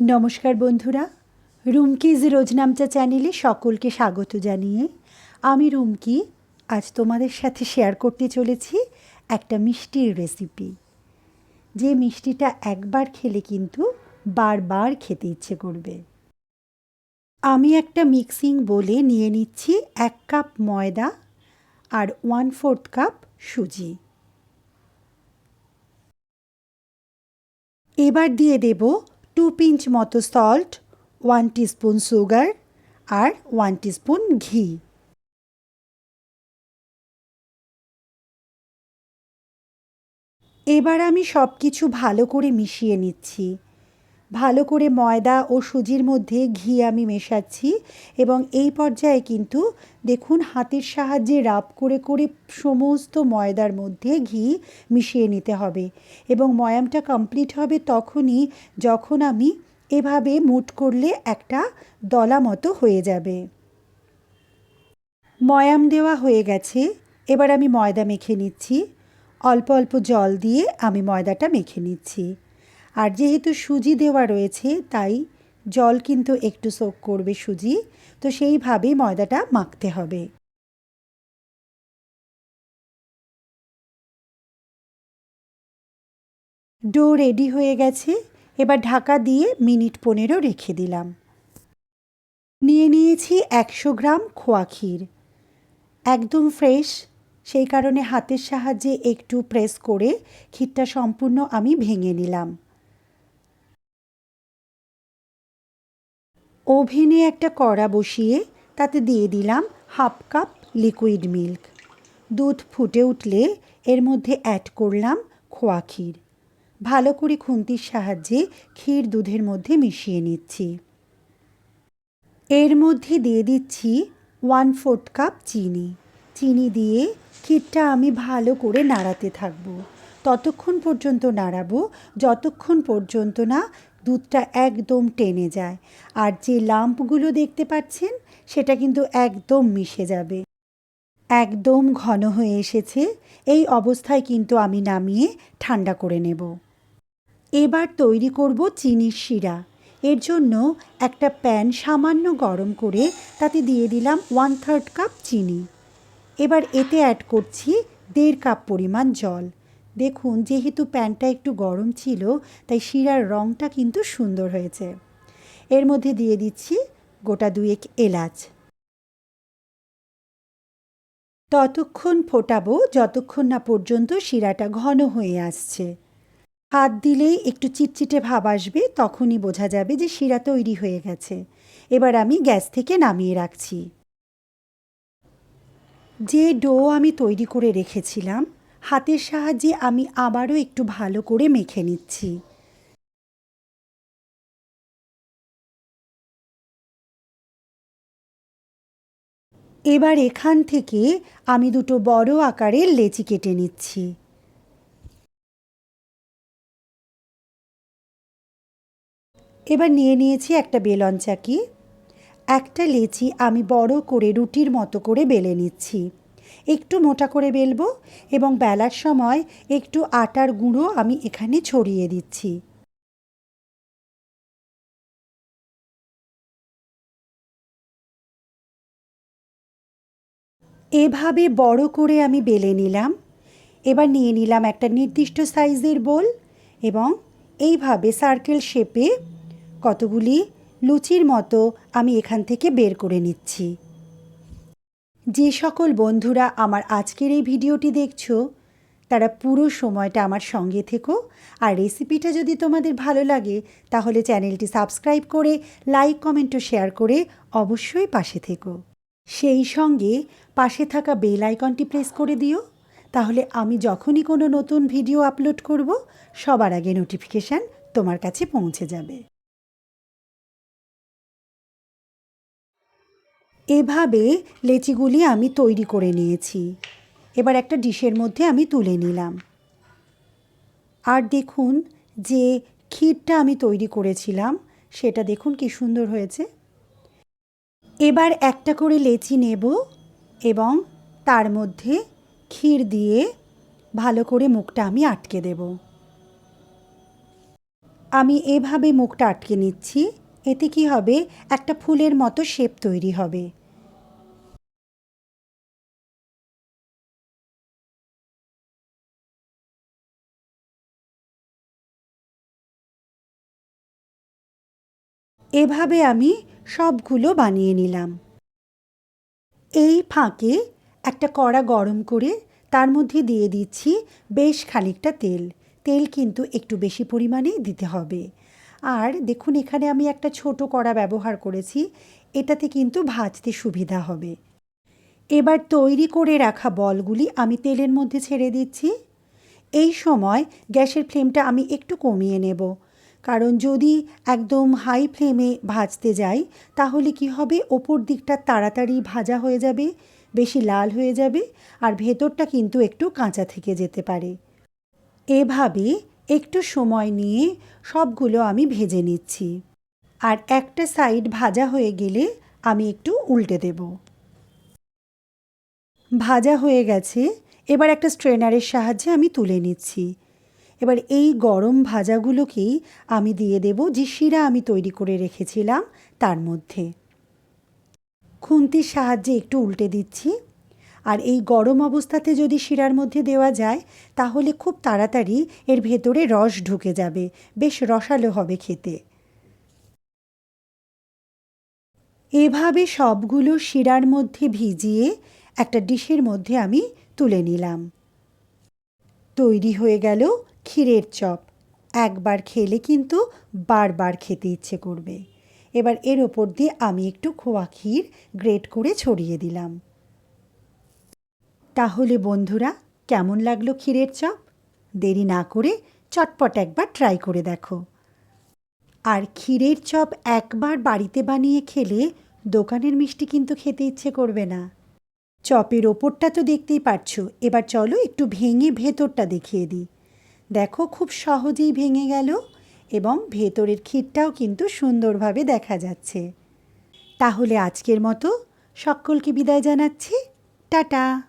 নমস্কার বন্ধুরা রুমকিজ রোজনামচা চ্যানেলে সকলকে স্বাগত জানিয়ে আমি রুমকি, আজ তোমাদের সাথে শেয়ার করতে চলেছি একটা মিষ্টির রেসিপি। যে মিষ্টিটা একবার খেলে কিন্তু বারবার খেতে ইচ্ছে করবে। আমি একটা মিক্সিং বলে নিয়ে নিচ্ছি এক কাপ ময়দা আর ওয়ান ফোর্থ কাপ সুজি। এবার দিয়ে দেব টু পিঞ্চ মতো সল্ট ওয়ান টিস্পুন সুগার আর ওয়ান টিস্পুন ঘি। এবার আমি সব কিছু ভালো করে মিশিয়ে নিচ্ছি। ভালো করে ময়দা ও সুজির মধ্যে ঘি আমি মেশাচ্ছি এবং এই পর্যায়ে কিন্তু দেখুন হাতের সাহায্যে রাব করে করে সমস্ত ময়দার মধ্যে ঘি মিশিয়ে নিতে হবে এবং ময়ামটা কমপ্লিট হবে তখনই যখন আমি এভাবে মুট করলে একটা দলা মতো হয়ে যাবে। ময়াম দেওয়া হয়ে গেছে, এবার আমি ময়দা মেখে নিচ্ছি। অল্প অল্প জল দিয়ে আমি ময়দাটা মেখে নিচ্ছি। আর যেহেতু সুজি দেওয়া রয়েছে, তাই জল কিন্তু একটু সোক করবে সুজি। তো সেইভাবেই ময়দাটা মাখতে হবে। ডো রেডি হয়ে গেছে। এবার ঢাকা দিয়ে মিনিট পনেরো রেখে দিলাম। নিয়ে নিয়েছি একশো গ্রাম খোয়া ক্ষীর। একদম ফ্রেশ, সেই কারণে হাতের সাহায্যে একটু প্রেস করে ক্ষীরটা সম্পূর্ণ আমি ভেঙে নিলাম। ওভেনে একটা কড়া বসিয়ে তাতে দিয়ে দিলাম হাফ কাপ লিকুইড মিল্ক। দুধ ফুটে উঠলে এর মধ্যে অ্যাড করলাম খোয়া ক্ষীর। ভালো করে খুন্তির সাহায্যে ক্ষীর দুধের মধ্যে মিশিয়ে নিচ্ছি। এর মধ্যে দিয়ে দিচ্ছি ওয়ান ফোর্থ কাপ চিনি। চিনি দিয়ে ক্ষীরটা আমি ভালো করে নাড়াতে থাকব। ততক্ষণ পর্যন্ত নাড়াবো, যতক্ষণ পর্যন্ত না দুধটা একদম টেনে যায়। আর যে লাম্পগুলো দেখতে পাচ্ছেন, সেটা কিন্তু একদম মিশে যাবে। একদম ঘন হয়ে এসেছে। এই অবস্থায় কিন্তু আমি নামিয়ে ঠান্ডা করে নেব। এবার তৈরি করব চিনির শিরা। এর জন্য একটা প্যান সামান্য গরম করে তাতে দিয়ে দিলাম ওয়ান থার্ড কাপ চিনি। এবার এতে অ্যাড করছি দেড় কাপ পরিমাণ জল। দেখুন, যেহেতু প্যানটা একটু গরম ছিল, তাই শিরার রঙটা কিন্তু সুন্দর হয়েছে। এর মধ্যে দিয়ে দিচ্ছি গোটা দুয়েক এলাচ। ততক্ষণ ফোটাবো, যতক্ষণ না পর্যন্ত শিরাটা ঘন হয়ে আসছে। হাত দিলেই একটু চিটচিটে ভাব আসবে, তখনই বোঝা যাবে যে শিরা তৈরি হয়ে গেছে। এবার আমি গ্যাস থেকে নামিয়ে রাখছি। যে ডো আমি তৈরি করে রেখেছিলাম হাতের সাহায্যে আমি আবারও একটু ভালো করে মেখে নিচ্ছি। এবার এখান থেকে আমি দুটো বড় আকারের লেচি কেটে নিচ্ছি। এবার নিয়ে নিয়েছি একটা বেলন চাকি। একটা লেচি আমি বড় করে রুটির মতো করে বেলে নিচ্ছি। একটু মোটা করে বেলবো এবং বেলার সময় একটু আটার গুঁড়ো আমি এখানে ছড়িয়ে দিচ্ছি। এভাবে বড় করে আমি বেলে নিলাম। এবার নিয়ে নিলাম একটা নির্দিষ্ট সাইজের বোল এবং এইভাবে সার্কেল শেপে কতগুলি লুচির মতো আমি এখান থেকে বের করে নিচ্ছি। যে সকল বন্ধুরা আমার আজকের এই ভিডিওটি দেখছ, তারা পুরো সময়টা আমার সঙ্গে থেকো। আর রেসিপিটা যদি তোমাদের ভালো লাগে, তাহলে চ্যানেলটি সাবস্ক্রাইব করে, লাইক, কমেন্ট ও শেয়ার করে অবশ্যই পাশে থেকো। সেই সঙ্গে পাশে থাকা বেল আইকনটি প্রেস করে দিও। তাহলে আমি যখনই কোনো নতুন ভিডিও আপলোড করব, সবার আগে নোটিফিকেশান তোমার কাছে পৌঁছে যাবে। এভাবে লেচিগুলি আমি তৈরি করে নিয়েছি। এবার একটা ডিশের মধ্যে আমি তুলে নিলাম। আর দেখুন যে ক্ষীরটা আমি তৈরি করেছিলাম, সেটা দেখুন কি সুন্দর হয়েছে। এবার একটা করে লেচি নেব এবং তার মধ্যে ক্ষীর দিয়ে ভালো করে মুখটা আমি আটকে দেব। আমি এভাবে মুখটা আটকে নিচ্ছি, এতে কি হবে? একটা ফুলের মতো শেপ তৈরি হবে। এভাবে আমি সবগুলো বানিয়ে নিলাম। এই ফাঁকে একটা কড়া গরম করে তার মধ্যে দিয়ে দিচ্ছি বেশ খানিকটা তেল। তেল কিন্তু একটু বেশি পরিমাণেই দিতে হবে। আর দেখুন, এখানে আমি একটা ছোট কড়া ব্যবহার করেছি। এটাতে কিন্তু ভাজতে সুবিধা হবে। এবার তৈরি করে রাখা বলগুলি আমি তেলের মধ্যে ছেড়ে দিচ্ছি। এই সময় গ্যাসের ফ্লেমটা আমি একটু কমিয়ে নেব। কারণ যদি একদম হাই ফ্লেমে ভাজতে যাই, তাহলে কি হবে? ওপর দিকটা তাড়াতাড়ি ভাজা হয়ে যাবে, বেশি লাল হয়ে যাবে, আর ভেতরটা কিন্তু একটু কাঁচা থেকে যেতে পারে। এভাবে একটু সময় নিয়ে সবগুলো আমি ভেজে নিচ্ছি। আর একটা সাইড ভাজা হয়ে গেলে আমি একটু উল্টে দেব। ভাজা হয়ে গেছে, এবার একটা স্ট্রেনারের সাহায্যে আমি তুলে নিচ্ছি। এবার এই গরম ভাজাগুলোকেই আমি দিয়ে দেব যে শিরা আমি তৈরি করে রেখেছিলাম তার মধ্যে। খুন্তির সাহায্যে একটু উল্টে দিচ্ছি। আর এই গরম অবস্থাতে যদি শিরার মধ্যে দেওয়া যায়, তাহলে খুব তাড়াতাড়ি এর ভেতরে রস ঢুকে যাবে। বেশ রসালো হবে খেতে। এভাবে সবগুলো শিরার মধ্যে ভিজিয়ে একটা ডিশের মধ্যে আমি তুলে নিলাম। তৈরি হয়ে গেল ক্ষীরের চপ। একবার খেলে কিন্তু বারবার খেতে ইচ্ছে করবে। এবার এর ওপর দিয়ে আমি একটু খোয়া ক্ষীর গ্রেট করে ছড়িয়ে দিলাম। তাহলে বন্ধুরা, কেমন লাগল ক্ষীরের চপ? দেরি না করে চটপট একবার ট্রাই করে দেখো। আর ক্ষীরের চপ একবার বাড়িতে বানিয়ে খেলে দোকানের মিষ্টি কিন্তু খেতে ইচ্ছে করবে না। চপের ওপরটা তো দেখতেই পারছ। এবার চলো একটু ভেঙে ভেতরটা দেখিয়ে দিই। দেখো খুব সহজেই ভেঙে গেল এবং ভেতরের ক্ষীরটাও কিন্তু সুন্দরভাবে দেখা যাচ্ছে। তাহলে আজকের মতো সকলকে বিদায় জানাচ্ছি। টাটা!